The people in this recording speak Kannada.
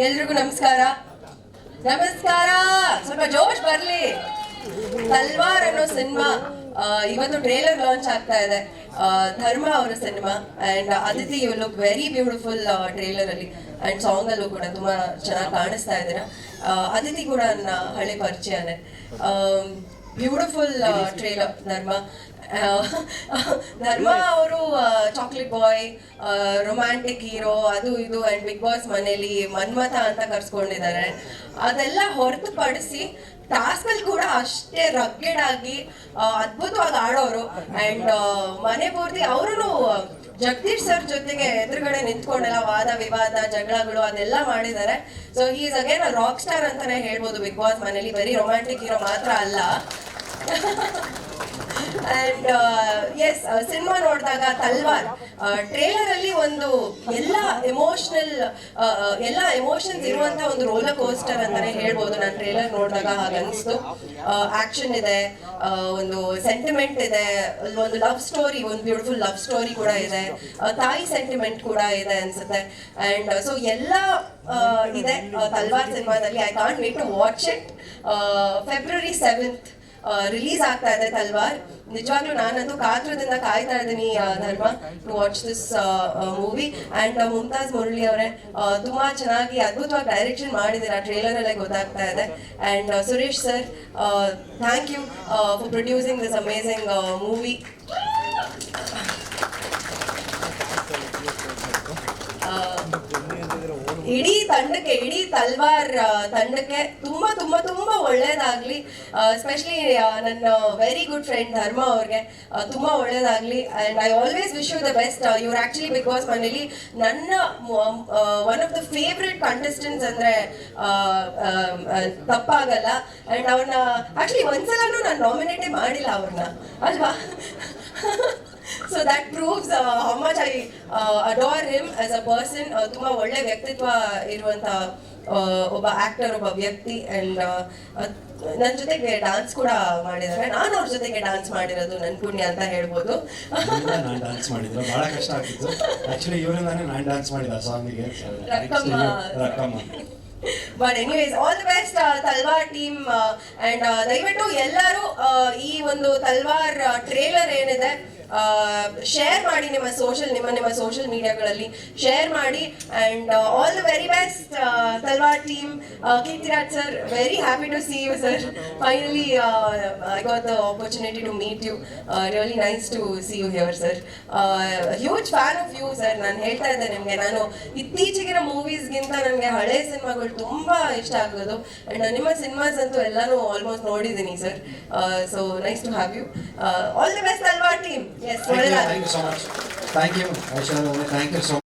ಎಲ್ರಿಗೂ ನಮಸ್ಕಾರ. ನಮಸ್ಕಾರ. ಸ್ವಲ್ಪ ಜೋಶ್ ಬರ್ಲಿ. ತಲ್ವಾರ್ ಅನ್ನೋ ಸಿನಿಮಾ ಇವತ್ತು ಟ್ರೇಲರ್ ಲಾಂಚ್ ಆಗ್ತಾ ಇದೆ. ಧರ್ಮ ಅವರ cinema and Aditi you look very beautiful trailer ಅಲ್ಲಿ. ಅಂಡ್ ಸಾಂಗ್ ಅಲ್ಲೂ ಕೂಡ ತುಂಬಾ ಚೆನ್ನಾಗಿ ಕಾಣಿಸ್ತಾ ಇದ್ದೀರಾ ಅದಿತಿ ಕೂಡ ನನ್ನ ಹಳೆ ಪರಿಚಯನೇ. ಬ್ಯೂಟಿಫುಲ್ ಟ್ರೇಲರ್ ನರ್ಮಾ ನರ್ಮಾ ಅವರು ಚಾಕ್ಲೇಟ್ ಬಾಯ್ ರೊಮ್ಯಾಂಟಿಕ್ ಹೀರೋ ಅದು ಇದು ಅಂಡ್ ಬಿಗ್ ಬಾಸ್ ಮನೇಲಿ ಮನ್ಮಥ ಅಂತ ಕರ್ಸ್ಕೊಂಡಿದ್ದಾರೆ. ಅದೆಲ್ಲ ಹೊರತುಪಡಿಸಿ ಟಾಸ್ಕ್ ಅಲ್ಲಿ ಕೂಡ ಅಷ್ಟೇ ರಗ್ಗೆಡ್ ಆಗಿ ಅದ್ಭುತವಾಗಿ ಆಡೋರು. ಅಂಡ್ ಮನೆ ಪೂರ್ತಿ ಅವರು ಜಗದೀಶ್ ಸರ್ ಜೊತೆಗೆ ಎದುರುಗಡೆ ನಿಂತ್ಕೊಂಡೆಲ್ಲ ವಾದ ವಿವಾದ ಜಗಳಗಳು ಅದೆಲ್ಲ ಮಾಡಿದ್ದಾರೆ. So is again rock star ಅಂತಾನೆ ಹೇಳ್ಬೋದು ಬಿಗ್ ಬಾಸ್ ಮನೇಲಿ. ಬರೀ ರೊಮ್ಯಾಂಟಿಕ್ ಹೀರೋ ಮಾತ್ರ ಅಲ್ಲ. ಅಂಡ್ ಎಸ್ ಸಿನಿಮಾ ನೋಡಿದಾಗ ತಲ್ವಾರ್ ಟ್ರೇಲರ್ ಅಲ್ಲಿ ಒಂದು ಎಲ್ಲ ಎಮೋಷನಲ್ ಎಲ್ಲ ಎಮೋಷನ್ಸ್ ಇರುವಂತ ಒಂದು ರೋಲರ್ ಕೋಸ್ಟರ್ ಅಂತಾನೆ ಹೇಳ್ಬೋದು. ನಾನು ಟ್ರೇಲರ್ ನೋಡಿದಾಗ ಹಾಗೆ ಅನಿಸ್ತು ಆಕ್ಷನ್ ಇದೆ ಒಂದು ಸೆಂಟಿಮೆಂಟ್ ಇದೆ, ಒಂದು ಲವ್ ಸ್ಟೋರಿ ಒಂದು ಬ್ಯೂಟಿಫುಲ್ ಲವ್ ಸ್ಟೋರಿ ಕೂಡ ಇದೆ. ತಾಯಿ ಸೆಂಟಿಮೆಂಟ್ ಕೂಡ ಇದೆ ಅನ್ಸುತ್ತೆ. ಅಂಡ್ ಸೊ ಎಲ್ಲ ಇದೆ ತಲ್ವಾರ್ ಸಿನಿಮಾದಲ್ಲಿ I can't wait to watch it February seventh release ಆಗ್ತಾ ಇದೆ ತಲ್ವಾರ್ ನಿಜವಾಗ್ಲೂ ನಾನಂತೂ ಕಾತ್ರದಿಂದ ಕಾಯ್ತಾ ಇದ್ದೀನಿ Dharma to watch this movie and Mumtaz Murali ಅವರೇ ತುಂಬಾ ಚೆನ್ನಾಗಿ ಅದ್ಭುತವಾಗಿ ಡೈರೆಕ್ಷನ್ ಮಾಡಿದ್ದೀರಾ ಟ್ರೇಲರ್ ಅಲ್ಲೇ ಗೊತ್ತಾಗ್ತಾ ಇದೆ. And Suresh sir thank you for producing this amazing movie ಇಡೀ ತಂಡಕ್ಕೆ, ಇಡೀ ತಲ್ವಾರ್ ತಂಡಕ್ಕೆ ತುಂಬಾ ತುಂಬಾ ತುಂಬಾ ಒಳ್ಳೇದಾಗ್ಲಿ. ಎಸ್ಪೆಷಲಿ ನನ್ನ ವೆರಿ ಗುಡ್ ಫ್ರೆಂಡ್ ಧರ್ಮ ಅವ್ರಿಗೆ ತುಂಬಾ ಒಳ್ಳೇದಾಗ್ಲಿ. And I always wish you the best ಇವ್ರು ಆಕ್ಚುಲಿ ಬಿಗ್ ಬಾಸ್ ಮನೇಲಿ ನನ್ನ one of the favourite contestants ಅಂದ್ರೆ ತಪ್ಪಾಗಲ್ಲ. ಅಂಡ್ ಅವ್ರನ್ನ ಆಕ್ಚುಲಿ ಒಂದ್ಸಲನೂ ನಾನು ನಾಮಿನೇಟೇ ಮಾಡಿಲ್ಲ ಅವ್ರನ್ನ ಅಲ್ವಾ? So that proves how much I adore him as a person ತುಂಬಾ ಒಳ್ಳೆ ವ್ಯಕ್ತಿತ್ವ ಇರುವಂತ ಒಬ್ಬ ಆಕ್ಟರ್ ಒಬ್ಬ ವ್ಯಕ್ತಿ. ಅಂಡ್ ನನ್ನ ಜೊತೆಗೆ ಡಾನ್ಸ್ ಕೂಡ ಮಾಡಿದ್ದಾರೆ. ನಾನು ಅವ್ರ ಜೊತೆಗೆ ಡಾನ್ಸ್ ಮಾಡಿರೋದು ನನ್ನ ಪುಣ್ಯ ಅಂತ ಹೇಳ್ಬೋದು. ನಾನು ಡಾನ್ಸ್ ಮಾಡಿದ್ರು. ಬಹಳ ಕಷ್ಟ ಆಗ್ತಿತ್ತು. ಆಕ್ಚುಲಿ ಇವರಿಂದಾನೇ ನಾನು ಡಾನ್ಸ್ ಮಾಡಿದ ಸಾಂಗಿಗೆ Rakkamma. Rakkamma. But anyways all the best Talwar team and ದಯವಿಟ್ಟು ಎಲ್ಲರೂ ಈ ಒಂದು ತಲ್ವಾರ್ ಟ್ರೇಲರ್ ಏನಿದೆ ಶೇರ್ ಮಾಡಿ ನಿಮ್ಮ ಸೋಷಲ್ ನಿಮ್ಮ ನಿಮ್ಮ ಸೋಷಿಯಲ್ ಮೀಡಿಯಾಗಳಲ್ಲಿ ಶೇರ್ ಮಾಡಿ and all the very best Talwar team Keerthiraj sir very happy to see you sir finally I got the opportunity to meet you really nice to see you here sir huge fan of you sir ನಾನು ಹೇಳ್ತಾ ಇದ್ದೆ ನಿಮಗೆ. ನಾನು ಇತ್ತೀಚೆಗಿನ ಮೂವೀಸ್ಗಿಂತ ನನಗೆ ಹಳೆ ಸಿನಿಮಾಗಳು ತುಂಬಾ ಇಷ್ಟ ಆಗೋದು. ಅಂಡ್ ನಿಮ್ಮ ಸಿನಿಮಾಸ್ ಅಂತೂ ಎಲ್ಲಾನು ಆಲ್ಮೋಸ್ಟ್ ನೋಡಿದ್ದೀನಿ sir so nice to have you all the best ಅಲ್ವಾ team Yes, Thank you, thank you so much. Thank you, Vaishnavi, thank you so much.